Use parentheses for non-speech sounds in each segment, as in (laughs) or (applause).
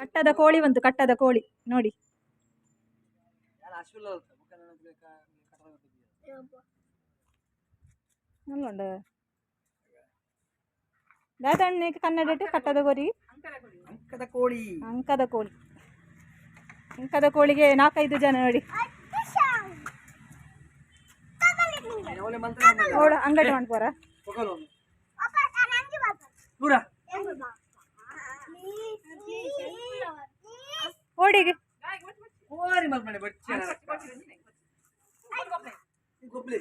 ಕಟ್ಟದ ಕೋಳಿ ಬಂತು ಕಟ್ಟದ ಕೋಳಿ. ನೋಡಿ. ದಾದಣ್ಣೆ ಕನ್ನಡ ಕಟ್ಟದ ಕೋರಿ ಅಂಕದ ಕೋಳಿ. ಅಂಕದ ಕೋಳಿ. ಅಂಕದ ಕೋಳಿಗೆ ನಾಲ್ಕೈದು ಜನ ನೋಡಿ. ಒಳ್ಳೆ ಮಂತ್ರ ನೋಡ ಅಂಗಡಿ ಮಾಡ್ಬೋರ ಓಡಿಗೆ ಗೊಬ್ಲಿ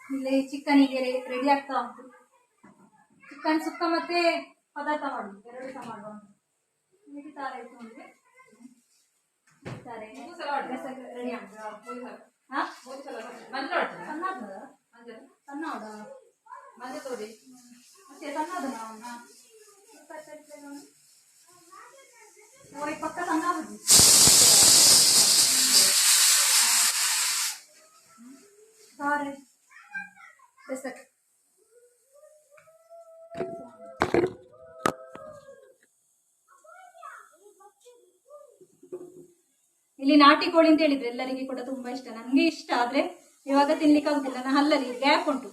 ಇಲ್ಲಿ ಚಿಕನಿಗೆ ರೆಡಿ ಆಗ್ತಾ ಉಂಟು. ಚಿಕನ್ ಸುಕ್ಕ ಮತ್ತೆ ಪದಾರ್ಥ ಮಾಡುದು ಎರಡು ಸಹ ಮಾಡುವ. ಹಿಡಿತಾರೆ ಇತ್ತು ಅಂದ್ರೆ ಹಿಡಿತಾರೆ. ರೆಡಿ ಆಗ್ತದೆ. ಹಾ? ಸಣ್ಣದು? ಸಣ್ಣದ? ಮತ್ತೆ ಸಣ್ಣದು ನಾವು ಸಾರಿ ಇಲ್ಲಿ ನಾಟಿ ಕೋಳಿ ಅಂತ ಹೇಳಿದ್ರೆ ಎಲ್ಲರಿಗೆ ಕೂಡ ತುಂಬಾ ಇಷ್ಟ. ನನ್ಗೆ ಇಷ್ಟ, ಆದ್ರೆ ಇವಾಗ ತಿನ್ಲಿಕ್ಕೆ ಆಗುದಿಲ್ಲ ನಾನು ಹಲ್ಲಲ್ಲಿ ಗ್ಯಾಪ್ ಉಂಟು.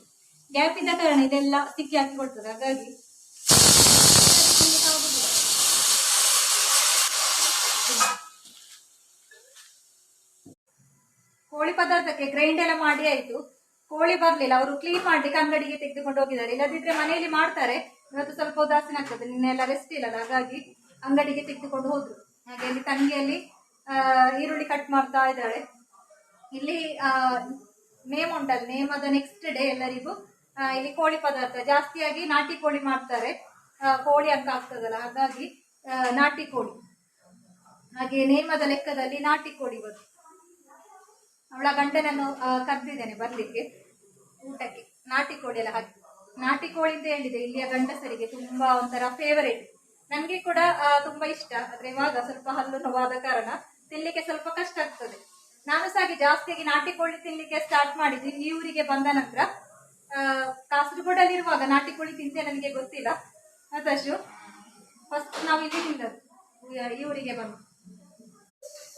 ಗ್ಯಾಪ್ ಇದ್ದ ಕಾರಣ ಇದೆಲ್ಲ ಸಿಕ್ಕಿ ಹಾಕಿ ಕೊಡ್ತದೆ. ಹಾಗಾಗಿ ಕೋಳಿ ಪದಾರ್ಥಕ್ಕೆ ಗ್ರೈಂಡ್ ಎಲ್ಲ ಮಾಡಿ ಆಯ್ತು. ಕೋಳಿ ಬರ್ಲಿಲ್ಲ, ಅವರು ಕ್ಲೀನ್ ಮಾಡ್ಲಿಕ್ಕೆ ಅಂಗಡಿಗೆ ತೆಗೆದುಕೊಂಡು ಹೋಗಿದ್ದಾರೆ. ಇಲ್ಲದಿದ್ರೆ ಮನೆಯಲ್ಲಿ ಮಾಡ್ತಾರೆ. ಇವತ್ತು ಸ್ವಲ್ಪ ಉದಾಸೀನ ಆಗ್ತದೆ. ನಿನ್ನೆಲ್ಲ ರೆಸ್ಟ್ ಇಲ್ಲಲ್ಲ, ಹಾಗಾಗಿ ಅಂಗಡಿಗೆ ತೆಗೆದುಕೊಂಡು ಹೋದ್ರು. ಹಾಗೆ ಅಲ್ಲಿ ತಂಗಿಯಲ್ಲಿ ಈರುಳ್ಳಿ ಕಟ್ ಮಾಡ್ತಾ ಇದ್ದಾಳೆ ಇಲ್ಲಿ ನೇಮ್ ಉಂಟಲ್ಲ, ನೇಮ್ ಅದ ನೆಕ್ಸ್ಟ್ ಡೇ ಎಲ್ಲರಿಗೂ. ಇಲ್ಲಿ ಕೋಳಿ ಪದಾರ್ಥ, ಜಾಸ್ತಿಯಾಗಿ ನಾಟಿ ಕೋಳಿ ಮಾಡ್ತಾರೆ. ಕೋಳಿ ಅಂತ ಆಗ್ತದಲ್ಲ, ಹಾಗಾಗಿ ನಾಟಿ ಕೋಳಿ. ಹಾಗೆ ನೇಮದ ಲೆಕ್ಕದಲ್ಲಿ ನಾಟಿ ಕೋಳಿ ಬರುತ್ತೆ ಅವಳ ಗಂಡನನ್ನು ಕರೆದಿದ್ದೇನೆ ಬರ್ಲಿಕ್ಕೆ ಊಟಕ್ಕೆ. ನಾಟಿ ಕೋಳಿ ಎಲ್ಲ ಹಾಕಿ. ನಾಟಿ ಕೋಳಿ ಅಂತ ಹೇಳಿದೆ ಇಲ್ಲಿಯ ಗಂಡಸರಿಗೆ ತುಂಬಾ ಒಂಥರ ಫೇವರೇಟ್ ನನ್ಗೆ ಕೂಡ ತುಂಬಾ ಇಷ್ಟ. ಆದ್ರೆ ಇವಾಗ ಸ್ವಲ್ಪ ಹಲ್ಲು ನೋವಾದ ಕಾರಣ ತಿನ್ಲಿಕ್ಕೆ ಸ್ವಲ್ಪ ಕಷ್ಟ ಆಗ್ತದೆ. ನಾನು ಹಾಗೆ ಜಾಸ್ತಿಯಾಗಿ ನಾಟಿ ಕೋಳಿ ತಿನ್ಲಿಕ್ಕೆ ಸ್ಟಾರ್ಟ್ ಇಲ್ಲಿ ಈ ಊರಿಗೆ ಬಂದ ನಂತರ ಆ, ಕಾಸರಗೋಡಲ್ಲಿರುವಾಗ ನಾಟಿ ಕೋಳಿ ತಿಂತೆ ನನಗೆ ಗೊತ್ತಿಲ್ಲ. ಅದಷ್ಟು ಫಸ್ಟ್ ನಾವು ಇಲ್ಲಿ ತಿಂದದ್ದು ಈ ಊರಿಗೆ ಬಂದು.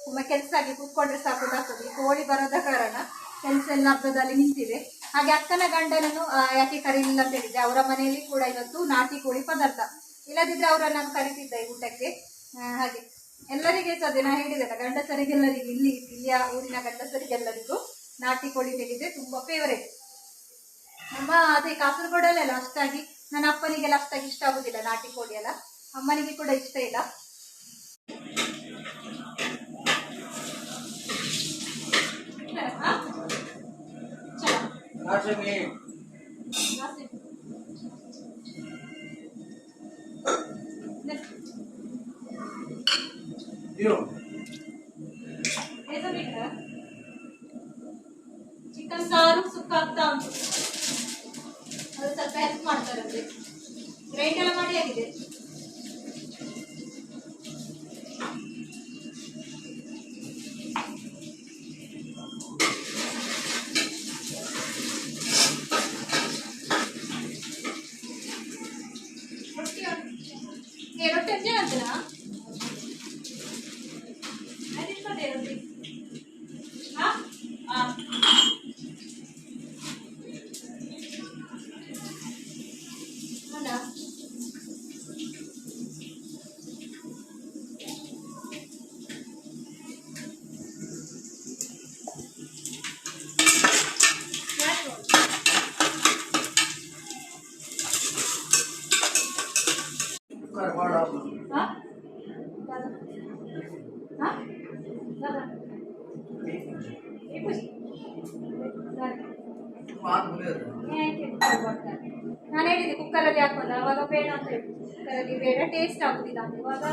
ಒಮ್ಮೆ ಕೆಲಸ ಆಗಿ ಕೂತ್ಕೊಂಡ್ರೆ ಸಾಕು ಈ ಕೋಳಿ ಬರದ ಕಾರಣ ಕೆಲಸ ಎಲ್ಲ ಹಬ್ಬದಲ್ಲಿ ನಿಂತಿದೆ. ಹಾಗೆ ಅಕ್ಕನ ಗಂಡನನ್ನು ಯಾಕೆ ಕರೀಲಿಲ್ಲ ಅಂತ ಹೇಳಿದ್ರೆ ಅವರ ಮನೆಯಲ್ಲಿ ಕೂಡ ಇವತ್ತು ನಾಟಿ ಕೋಳಿ ಪದಾರ್ಥ. ಇಲ್ಲದಿದ್ರೆ ಅವರನ್ನು ನಾನು ಕರಿತಿದ್ದೆ ಊಟಕ್ಕೆ. ಹಾಗೆ. ಎಲ್ಲರಿಗೆ ಸಹ ದಿನ ಹೇಳಿದೆಲ್ಲ, ಗಂಡಸರಿಗೆಲ್ಲರಿಗೂ, ಇಲ್ಲಿ, ಇಲ್ಲಿಯ ಊರಿನ ಗಂಡಸರಿಗೆಲ್ಲರಿಗೂ ನಾಟಿ ಕೋಳಿ ಹೇಳಿದ್ರೆ ತುಂಬಾ ಫೇವರೇಟ್ ನಮ್ಮ ಅದೇ ಕಾಸರಗೋಡಲ್ಲೆಲ್ಲ ಅಷ್ಟಾಗಿ, ನನ್ನ ಅಪ್ಪನಿಗೆಲ್ಲ ಅಷ್ಟಾಗಿ ಇಷ್ಟ ಆಗುದಿಲ್ಲ ನಾಟಿ ಕೋಳಿ ಎಲ್ಲ. ಅಮ್ಮನಿಗೆ ಕೂಡ ಇಷ್ಟ ಇಲ್ಲ. 나중에 네. 이런 ನಾನು ಹೇಳಿದೆ ಕುಕ್ಕರಲ್ಲಿ ಹಾಕೋದು ಅವಾಗ ಬೇಡ ಅಂತ ಹೇಳಿ ಕುಕ್ಕರಲ್ಲಿ ಬೇಡ ಟೇಸ್ಟ್ ಆಗುದಿಲ್ಲ. ಇವಾಗ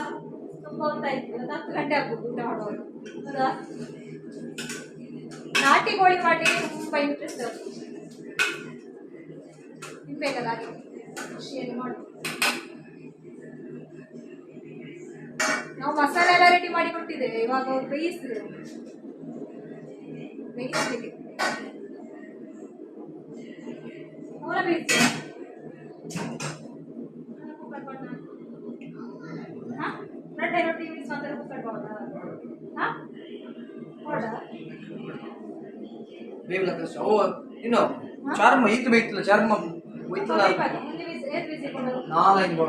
ತುಂಬ ಹೊತ್ತಾಯ್ತು ಒಂದು ಹತ್ತು ಗಂಟೆ ಆಗ್ಬೋದು ಊಟ ಮಾಡುವಾಗ. ಹೌದಾ? ನಾಟಿ ಕೋಳಿ ಮಾಡಲಿಕ್ಕೆ ತುಂಬ ಇಂಟ್ರೆಸ್ಟ್ ತಿನ್ಬೇಕಲ್ಲ ಹಾಗೆ. ಖುಷಿಯಲ್ಲಿ ಮಾಡು ನಾವು ಮಸಾಲೆ ಎಲ್ಲ ರೆಡಿ ಮಾಡಿ ಕೊಟ್ಟಿದ್ದೇವೆ ಇವಾಗ ಅವ್ರು ಬೇಯಿಸಿದ್ರು ಬೇಯಿಸ್ಲಿಕ್ಕೆ. ಅವರ ಬೇಯಿಸಿದ್ರು ಬಣ್ಣ ಹಾ ರೆಡ್ ಏನೋ ಟಿ ವಿ ಹಾ? ನೋಡ ಬೇವಿನ ಕಷ್ಟ ಓ ಇನ್ನು ಚರ್ಮ ಈತ ಬೇಯ್ತಿಲ್ಲ ಚರ್ಮ ಹೋಯ್ತಲ್ಲ. ನಾಲ್ಕು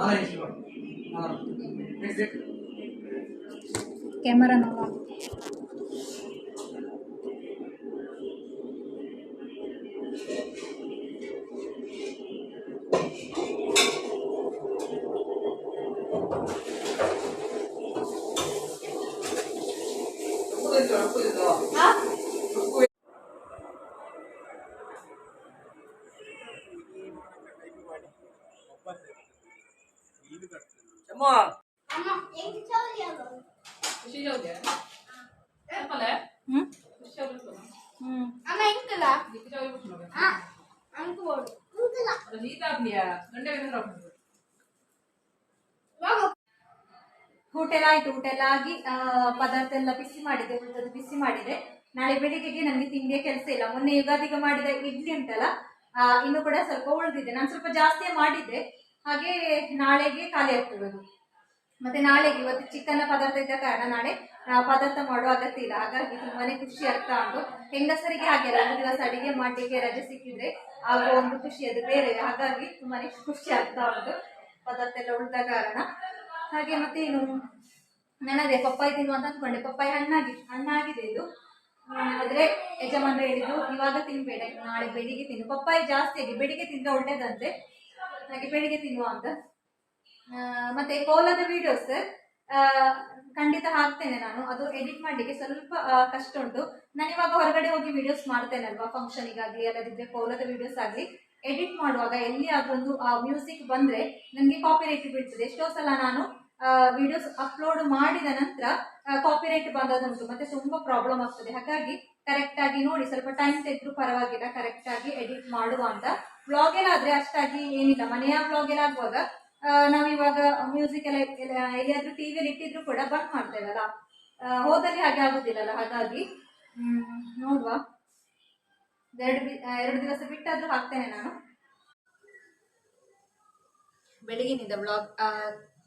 ನಾಲ್ಕು ಇಷ್ಟು ಬೋರ್ಡ್ ನಾಲ್ಕು ನೆಕ್ಸ್ಟ್ ಡೇಟ್ ಕ್ಯಾಮರಾ ನೋಡ ಒಪ್ಪುದಿತ್ತು ಒಪ್ಪುದಿತ್ತು ಹಾ ಅಮ್ಮ ಹ್ಮ್ ಹ್ಮ್ ಊಟ ಎಲ್ಲ ಆಯ್ತು ಊಟ ಎಲ್ಲ ಆಗಿ ಆ, ಪದಾರ್ಥ ಎಲ್ಲ ಬಿಸಿ ಮಾಡಿದೆ ಉಳಿದದ್ದು ಬಿಸಿ ಮಾಡಿದೆ ನಾಳೆ ಬೆಳಿಗ್ಗೆಗೆ ನನಗೆ ತಿಂಡಿಯ ಕೆಲಸ ಇಲ್ಲ ಮೊನ್ನೆ ಯುಗಾದಿಗೆ ಮಾಡಿದ ಇಡ್ಲಿ ಉಂಟಲ್ಲ ಆ, ಇನ್ನು ಕೂಡ ಸ್ವಲ್ಪ ಉಳಿದಿದೆ ನಾನು ಸ್ವಲ್ಪ ಜಾಸ್ತಿಯೇ ಮಾಡಿದ್ದೆ ಹಾಗೆ ನಾಳೆಗೆ ಖಾಲಿ ಆಗ್ತಿರೋದು ಮತ್ತೆ ನಾಳೆಗೆ ಇವತ್ತು ಚಿಕನ್ ಪದಾರ್ಥ ಇದ್ದ ಕಾರಣ ನಾಳೆ ಪದಾರ್ಥ ಮಾಡುವ ಅಗತ್ಯ ಇಲ್ಲ. ಹಾಗಾಗಿ ತುಂಬಾನೇ ಖುಷಿ ಆಗ್ತಾ ಉಂಟು. ಹೆಂಗಸರಿಗೆ ಹಾಗೆಲ್ಲ, ಒಂದು ದಿವಸ ಅಡಿಗೆ ಮಾಡಲಿಕ್ಕೆ ರಜೆ ಸಿಕ್ಕಿದ್ರೆ ಆಗ ಒಂದು ಖುಷಿ ಅದು ಬೇರೆ ಹಾಗಾಗಿ ತುಂಬಾನೇ ಖುಷಿ ಆಗ್ತಾ ಉಂಟು ಪದಾರ್ಥ ಎಲ್ಲ ಉಳಿದ ಕಾರಣ. ಹಾಗೆ ಮತ್ತೆ ಏನು, ನನ್ನದೇ ಪಪ್ಪಾಯಿ ತಿನ್ನುವ ಅಂತ ಅಂದ್ಕೊಂಡೆ. ಪಪ್ಪಾಯಿ ಹಣ್ಣಾಗಿ, ಹಣ್ಣಾಗಿದೆ ಇದು. ಆದ್ರೆ ಯಜಮಾನ್ರು ಹೇಳಿದ್ರು ಇವಾಗ ತಿನ್ಬೇಡ. ನಾಳೆ ಬೆಳಿಗ್ಗೆ ತಿನ್ನು. ಪಪ್ಪಾಯಿ ಜಾಸ್ತಿ ಆಗಿ ಬೆಳಿಗ್ಗೆ ತಿಂದ್ರೆ ಒಳ್ಳೇದಂತೆ. ಹಾಗೆ ಬೆಳಿಗ್ಗೆ ತಿನ್ನುವ ಅಂತ. ಮತ್ತೆ ಕೋಲದ ವಿಡಿಯೋಸ್ ಖಂಡಿತ ಹಾಕ್ತೇನೆ ನಾನು. ಅದು ಎಡಿಟ್ ಮಾಡಲಿಕ್ಕೆ ಸ್ವಲ್ಪ ಕಷ್ಟ ಉಂಟು. ನಾನು ಇವಾಗ ಹೊರಗಡೆ ಹೋಗಿ ವಿಡಿಯೋಸ್ ಮಾಡ್ತೇನಲ್ವಾ ಫಂಕ್ಷನಿಗಾಗಲಿ ಅಲ್ಲದಿದ್ರೆ ಕೋಲದ ವಿಡಿಯೋಸ್ ಆಗಲಿ. ಎಡಿಟ್ ಮಾಡುವಾಗ ಎಲ್ಲಿ ಆ ಮ್ಯೂಸಿಕ್ ಬಂದ್ರೆ ನನಗೆ ಕಾಪಿರೈಟ್ ಬೀಳ್ತದೆ. ಎಷ್ಟೋ ಸಲ ನಾನು ವಿಡಿಯೋಸ್ ಅಪ್ಲೋಡ್ ಮಾಡಿದ ನಂತರ ಕಾಪಿರೈಟ್ ಬಂದದ್ದುಂಟು. ಮತ್ತೆ ತುಂಬಾ ಪ್ರಾಬ್ಲಮ್ ಆಗ್ತದೆ. ಹಾಗಾಗಿ ಕರೆಕ್ಟ್ ಆಗಿ ನೋಡಿ, ಸ್ವಲ್ಪ ಟೈಮ್ ತೆಗೆದ್ರು ಪರವಾಗಿಲ್ಲ ಕರೆಕ್ಟ್ ಆಗಿ ಎಡಿಟ್ ಮಾಡುವ ಅಂತ. ಬ್ಲಾಗ್ ಎಲ್ಲ ಅಷ್ಟಾಗಿ ಏನಿಲ್ಲ, ಮನೆಯ ಬ್ಲಾಗ್ ಎಲ್ಲ ಆಗುವಾಗ ನಾವಿವಾಗ ಮ್ಯೂಸಿಕ್ ಎಲ್ಲ ಎಲ್ಲ, ಎಲ್ಲಿಯಾದ್ರೂ ಟಿವಿಯಲ್ಲಿ ಇಟ್ಟಿದ್ರು ಕೂಡ ಬಂದ್ ಮಾಡ್ತೇವಲ್ಲ. ಹೋದಲ್ಲಿ ಹಾಗೆ ಆಗುದಿಲ್ಲಲ್ಲ, ಹಾಗಾಗಿ ನೋಡುವ. ಎರಡು ಎರಡು ದಿವಸ ಬಿಟ್ಟಾದ್ರೂ ಹಾಕ್ತೇನೆ ನಾನು. ಬೆಳಗಿನಿಂದ ಬ್ಲಾಗ್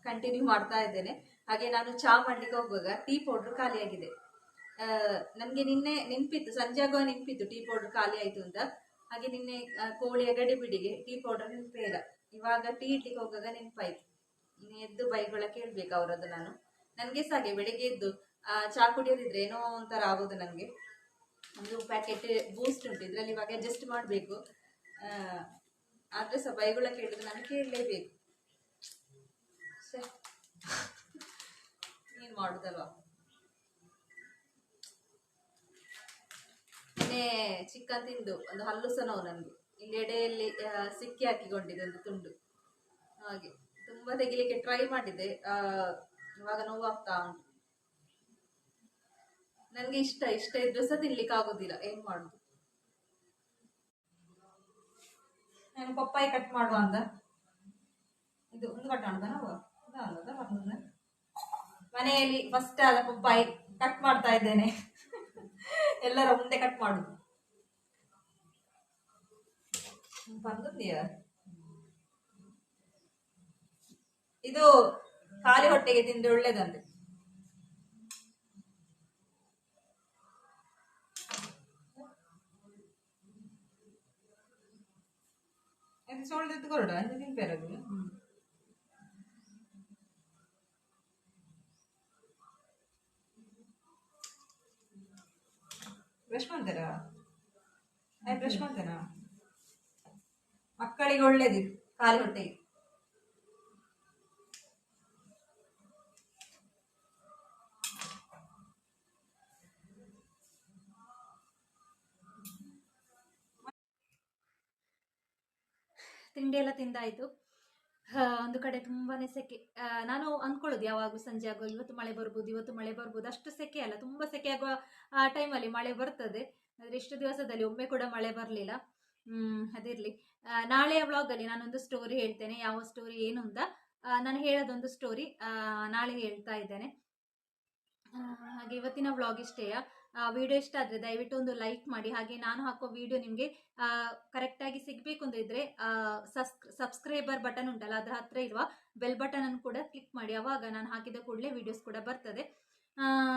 ಕಂಟಿನ್ಯೂ ಮಾಡ್ತಾ ಇದ್ದೇನೆ. ಹಾಗೆ ನಾನು ಚಾ ಮಾಡ್ಲಿಕ್ಕೆ ಹೋಗುವಾಗ ಟೀ ಪೌಡರ್ ಖಾಲಿಯಾಗಿದೆ. ನನಗೆ ನಿನ್ನೆ ನೆನಪಿತ್ತು, ಸಂಜೆ ಆಗುವ ನೆನಪಿತ್ತು ಟೀ ಪೌಡರ್ ಖಾಲಿ ಆಯಿತು ಅಂತ. ಹಾಗೆ ನಿನ್ನೆ ಕೋಳಿಯ ಗಡಿಬಿಡಿಗೆ ಟೀ ಪೌಡರ್ ನೆನಪೇ ಇಲ್ಲ. ಇವಾಗ ಟೀ ಇಡ್ಲಿಕ್ಕೆ ಹೋಗುವಾಗ ನೆನಪಾಯ್ತು. ಇನ್ನು ಎದ್ದು ಬೈಗಳ ಕೇಳಬೇಕು ಅವರದ್ದು ನಾನು. ನನಗೆ ಸಹ ಹಾಗೆ, ಬೆಳಿಗ್ಗೆ ಎದ್ದು ಚಹಾ ಕುಡಿಯೋದಿದ್ರೆ ಏನೋ ಒಂಥರ ಆಗೋದು ನನಗೆ. ಒಂದು ಪ್ಯಾಕೆಟ್ ಬೂಸ್ಟ್ ಉಂಟು, ಇದರಲ್ಲಿ ಇವಾಗ ಅಡ್ಜಸ್ಟ್ ಮಾಡಬೇಕು. ಆದರೆ ಸಹ ಬೈಗುಳ ಕೇಳಿದ್ರೆ ನಾನು ಕೇಳಲೇಬೇಕು. (laughs) ಏನು ಮಾಡುದಲ್ವಾ? ನಿನ್ನೆ ಚಿಕನ್ ತಿಂದು, ಒಂದು ಹಲ್ಲು ಸಹ ನೋವು ನನಗೆ ಇಲ್ಲಿ ಎಡೆಯಲ್ಲಿ ಸಿಕ್ಕಿ ಹಾಕಿಕೊಂಡಿದೆ ಒಂದು ತುಂಡು. ಹಾಗೆ, ತುಂಬ ತೆಗಿಲಿಕ್ಕೆ ಟ್ರೈ ಮಾಡಿದೆ ಇವಾಗ ನೋವಾಗ್ತಾ ಉಂಟು. ನನಗೆ ಇಷ್ಟ ಇಷ್ಟ ಇದ್ರೂ ಸಹ ತಿನ್ಲಿಕ್ಕೆ ಆಗೋದಿಲ್ಲ. ಏನ್ ಮಾಡುದು? ನಾನು ಪಪ್ಪಾಯಿ ಕಟ್ ಮಾಡುವ ಅಂದ ಇದು ಒಂದು ಕಟ್ ಮಾಡುದ ಮನೆಯಲ್ಲಿ ಫಸ್ಟ್ ಆದ ಪಪ್ಪಾಯಿ ಕಟ್ ಮಾಡ್ತಾ ಇದ್ದೇನೆ. ಎಲ್ಲರ ಮುಂದೆ ಕಟ್ ಮಾಡುದು. ಬಂದಿದೆಯಾ ಇದು ಖಾಲಿ ಹೊಟ್ಟೆಗೆ ತಿಂದ್ರೆ ಒಳ್ಳೇದಂತೆ. ಇದು ಸೋಳ್ದದ್ದು ಕೊರಡ ಅದು ತಿನ್ಪೇರದು ಬ್ರಷ್ ಮಾಡ್ತಾರಾ ಆಯ್ತು ಬ್ರಷ್ ಮಾಡ್ತೇನಾ ಮಕ್ಕಳಿಗೆ ಒಳ್ಳೇದು ಖಾಲಿ ಹೊಟ್ಟೆಗೆ ತಿಂಡಿ ಎಲ್ಲ ತಿಂದಾಯಿತು ಒಂದು ಕಡೆ ತುಂಬಾನೇ ಸೆಕೆ. ನಾನು ಅಂದ್ಕೊಳ್ಳೋದು ಯಾವಾಗಲೂ ಸಂಜೆ ಆಗೋ, ಇವತ್ತು ಮಳೆ ಬರ್ಬೋದು, ಇವತ್ತು ಮಳೆ ಬರ್ಬೋದು, ಅಷ್ಟು ಸೆಕೆ ಅಲ್ಲ, ತುಂಬ ಸೆಕೆ ಆಗುವ ಆ, ಟೈಮಲ್ಲಿ ಮಳೆ ಬರ್ತದೆ. ಆದರೆ ಇಷ್ಟು ದಿವಸದಲ್ಲಿ ಒಮ್ಮೆ ಕೂಡ ಮಳೆ ಬರಲಿಲ್ಲ. ಅದಿರಲಿ ನಾಳೆಯ ವ್ಲಾಗಲ್ಲಿ ನಾನೊಂದು ಸ್ಟೋರಿ ಹೇಳ್ತೇನೆ. ಯಾವ ಸ್ಟೋರಿ ಏನು ಅಂತ. ನಾನು ಹೇಳೋದೊಂದು ಸ್ಟೋರಿ ನಾಳೆ ಹೇಳ್ತಾ ಇದ್ದೇನೆ. ಹಾಗೆ ಇವತ್ತಿನ ವ್ಲಾಗ್ ಇಷ್ಟೇಯ? ವಿಡಿಯೋ ಇಷ್ಟ ಆದರೆ ದಯವಿಟ್ಟು ಒಂದು ಲೈಕ್ ಮಾಡಿ. ಹಾಗೆ ನಾನು ಹಾಕೋ ವಿಡಿಯೋ ನಿಮಗೆ ಕರೆಕ್ಟಾಗಿ ಸಿಗಬೇಕು ಅಂತ ಇದ್ರೆ ಸಬ್ಸ್ಕ್ರೈಬರ್ ಬಟನ್ ಉಂಟಲ್ಲ, ಅದರ ಹತ್ರ ಇರುವ ಬೆಲ್ ಬಟನ್ ಅನ್ನು ಕೂಡ ಕ್ಲಿಕ್ ಮಾಡಿ. ಅವಾಗ ನಾನು ಹಾಕಿದ ಕೂಡಲೇ ವಿಡಿಯೋಸ್ ಕೂಡ ಬರ್ತದೆ.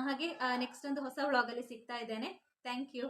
ಹಾಗೆ ನೆಕ್ಸ್ಟ್ ಒಂದು ಹೊಸ ವ್ಲಾಗಲ್ಲಿ ಸಿಗ್ತಾ ಇದ್ದೇನೆ. Thank you